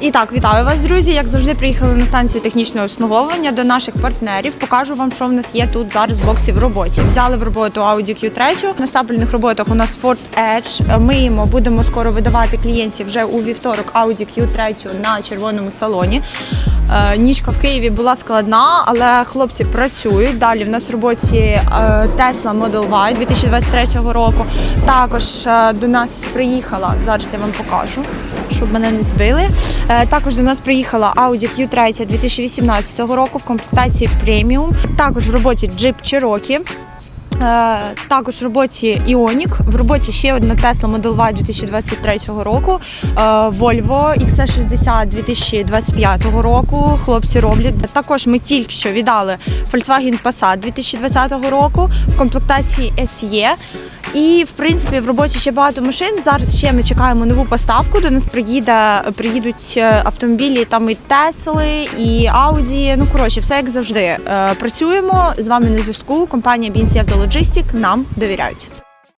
І так, вітаю вас, друзі. Як завжди, приїхали на станцію технічного обслуговування до наших партнерів. Покажу вам, що в нас є тут зараз боксі в роботі. Взяли в роботу Audi Q3. На стапельних роботах у нас Ford Edge. Миємо, будемо скоро видавати клієнтів вже у вівторок Audi Q3 на червоному салоні. Е, Ніжка в Києві була складна, але хлопці працюють. Далі в нас в роботі е, Tesla Model Y 2023 року. Також е, до нас приїхала, зараз я вам покажу, щоб мене не збили. Е, Також до нас приїхала Audi Q3 2018 року в комплектації преміум. Також в роботі Jeep Cherokee. Е, Також в роботі Ioniq, в роботі ще одна Tesla Model Y 2023 року, е, Volvo XC60 2025 року. Хлопці роблять. Також ми тільки що віддали Volkswagen Passat 2020 року в комплектації SE. І в принципі в роботі ще багато машин. Зараз ще ми чекаємо нову поставку. До нас приїде, приїдуть е, автомобілі, там і Тесли, і Ауді. Ну коротше, все як завжди. Е, Працюємо з вами на зв'язку. Компанія BNC Logistic нам довіряють.